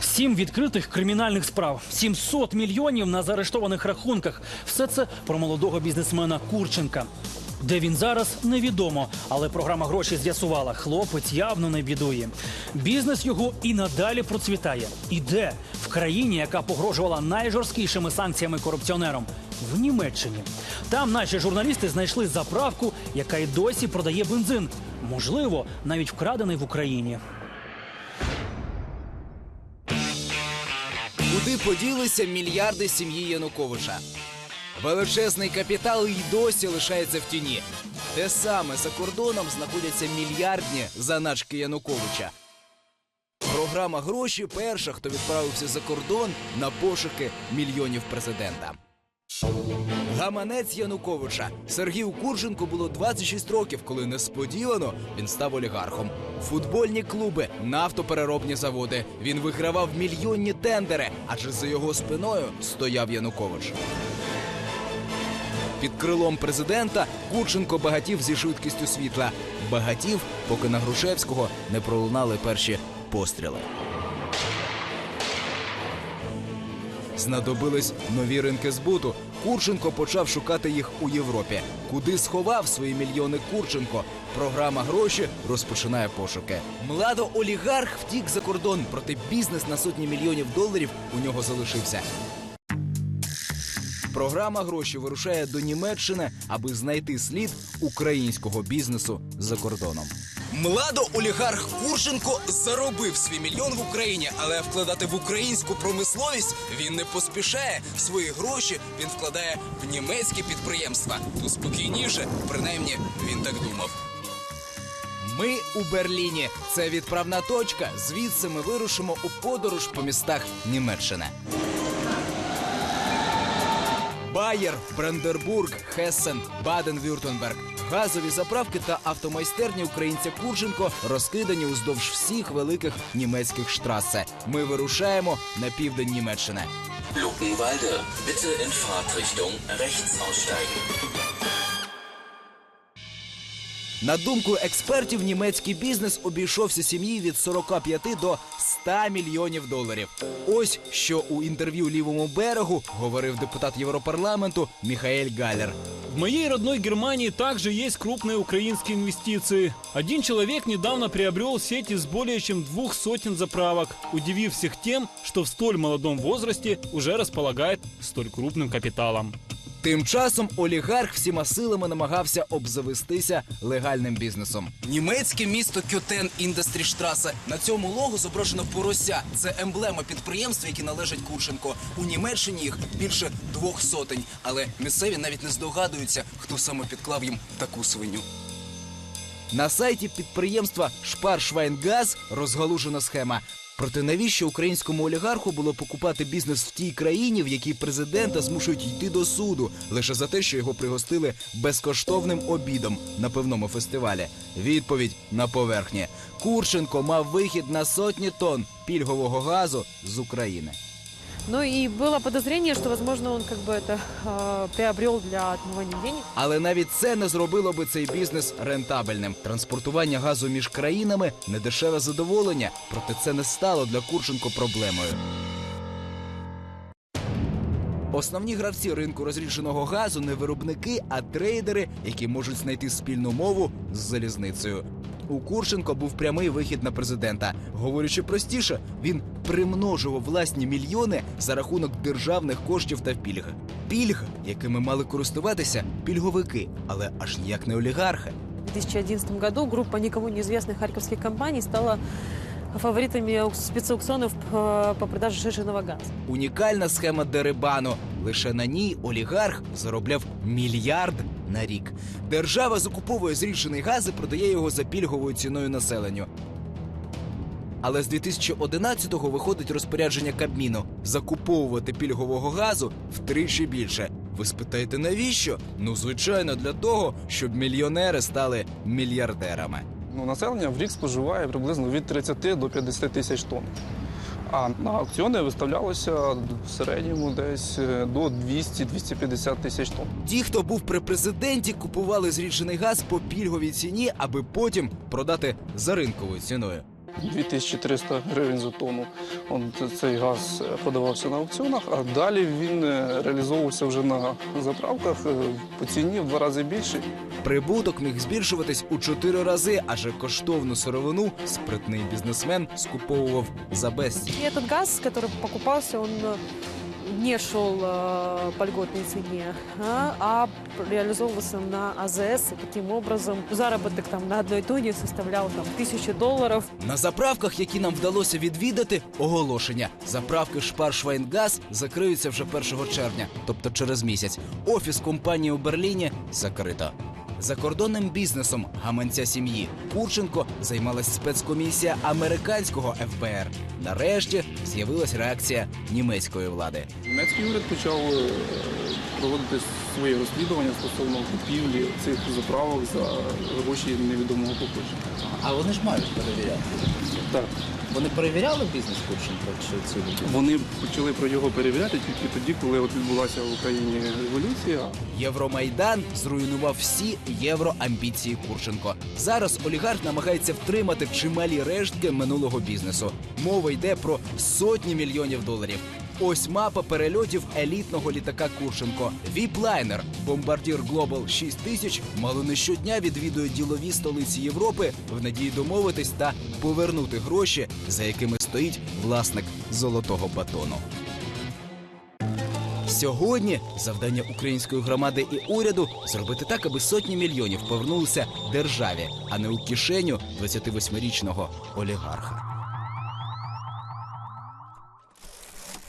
Сім відкритих кримінальних справ, 700 мільйонів на заарештованих рахунках. Все це про молодого бізнесмена Курченка. Де він зараз, невідомо, але програма гроші з'ясувала. Хлопець явно не бідує. Бізнес його і надалі процвітає. І де? В країні, яка погрожувала найжорсткішими санкціями корупціонерам. В Німеччині. Там наші журналісти знайшли заправку, яка й досі продає бензин. Можливо, навіть вкрадений в Україні. Куди поділися мільярди сім'ї Януковича? Величезний капітал і досі лишається в тіні. Те саме за кордоном знаходяться мільярдні заначки Януковича. Програма гроші перша, хто відправився за кордон на пошуки мільйонів президента. Гаманець Януковича Сергію Курченку було 26 років, коли несподівано він став олігархом. Футбольні клуби, нафтопереробні заводи. Він вигравав мільйонні тендери, адже за його спиною стояв Янукович. Під крилом президента Курченко багатів зі швидкістю світла. Багатів, поки на Грушевського не пролунали перші постріли. Знадобились нові ринки збуту. Курченко почав шукати їх у Європі. Куди сховав свої мільйони Курченко? Програма гроші розпочинає пошуки. Младоолігарх втік за кордон, проте бізнес на сотні мільйонів доларів у нього залишився. Програма гроші вирушає до Німеччини, аби знайти слід українського бізнесу за кордоном. Младоолігарх Курченко заробив свій мільйон в Україні, але вкладати в українську промисловість він не поспішає. Свої гроші він вкладає в німецькі підприємства. Тут спокійніше, принаймні він так думав. Ми у Берліні. Це відправна точка. Звідси ми вирушимо у подорож по містах Німеччини. Байер, Брандербург, Хессен, Баден-Вюртенберг. Газові заправки та автомайстерні українця Курченко розкидані уздовж всіх великих німецьких штрасе. Ми вирушаємо на південь Німеччини. Luckenwalde, bitte in Fahrtrichtung rechts aussteigen. На думку експертів, німецький бізнес обійшовся сім'ї від 45 до 100 мільйонів доларів. Ось що у інтерв'ю лівому берегу говорив депутат Європарламенту Міхаель Галер. В моей родной Германии также есть крупные украинские инвестиции. Один человек недавно приобрел сеть из более чем двух сотен заправок, удивив всех тем, что в столь молодом возрасте уже располагает столь крупным капиталом. Тим часом олігарх всіма силами намагався обзавестися легальним бізнесом. Німецьке місто Кютен Індастріштраса. На цьому лого зображено порося. Це емблема підприємств, які належать Курченко. У Німеччині їх більше двох сотень, але місцеві навіть не здогадуються, хто саме підклав їм таку свиню. На сайті підприємства Шпаршвайнгаз розгалужена схема. Проте навіщо українському олігарху було покупати бізнес в тій країні, в якій президента змушують йти до суду лише за те, що його пригостили безкоштовним обідом на певному фестивалі? Відповідь на поверхні. Курченко мав вихід на сотні тонн пільгового газу з України. Ну и было подозрение, что, возможно, он как бы это э, приобрел для отмывания денег. Але навіть це не зробило би цей бізнес рентабельним. Транспортування газу між країнами недешеве задоволення, проте це не стало для Курченко проблемою. Основні гравці ринку розрідженого газу не виробники, а трейдери, які можуть знайти спільну мову з залізницею. У Курченко був прямий вихід на президента. Говорячи простіше, він примножував власні мільйони за рахунок державних коштів та пільг. Пільг, якими мали користуватися пільговики, але аж ніяк не олігархи. В 2011 году группа никому неизвестных харьковских компаний стала фаворитами спецаукционов по продаже жиженого газа. Унікальна схема дерибану. Лише на ній олігарх заробляв мільярд на рік. Держава закуповує зріджений газ і продає його за пільговою ціною населенню. Але з 2011-го виходить розпорядження Кабміну закуповувати пільгового газу втричі більше. Ви спитаєте, навіщо? Ну, звичайно, для того, щоб мільйонери стали мільярдерами. Ну, населення в рік споживає приблизно від 30 до 50 тисяч тонн. А на аукціони виставлялося в середньому десь е, до 200-250 тисяч тонн. Ті, хто був при президенті, купували зріджений газ по пільговій ціні, аби потім продати за ринковою ціною. 2300 гривень за тонну. От цей газ е, продавався на аукціонах, а далі він е, реалізовувався вже на заправках е, по ціні в два рази більше. Прибуток міг збільшуватись у чотири рази, адже коштовну сировину спритний бізнесмен скуповував за безцінь. И этот газ, который покупался, он э, не шел э, по льготной цене, а, а реализовывался на АЗС. И таким образом заработок там на одной тонне составлял там, тысячу долларов. На заправках, які нам вдалося відвідати, оголошення. Заправки Шпаршвайнгаз закриються вже 1 червня, тобто через місяць. Офіс компанії у Берліні закрито. Закордонним бізнесом гаманця сім'ї Курченко займалась спецкомісія американського ФБР. Нарешті з'явилась реакція німецької влади. Німецький уряд почав е, проводити своє розслідування стосовно купівлі цих заправок за гроші невідомого походження. А вони ж мають перевіряти. Так, Вони перевіряли бізнес Курченко чи цю вони почали про його перевіряти тільки тоді, коли от відбулася в Україні революція. Євромайдан зруйнував всі євроамбіції Курченко. Зараз олігарх намагається втримати чималі рештки минулого бізнесу. Мова йде про сотні мільйонів доларів. Ось мапа перельотів елітного літака Курченко. Віплайнер, бомбардір Global 6000 мало не щодня відвідує ділові столиці Європи в надії домовитись та повернути гроші, за якими стоїть власник золотого батону. Сьогодні завдання української громади і уряду зробити так, аби сотні мільйонів повернулися державі, а не у кишеню 28-річного олігарха.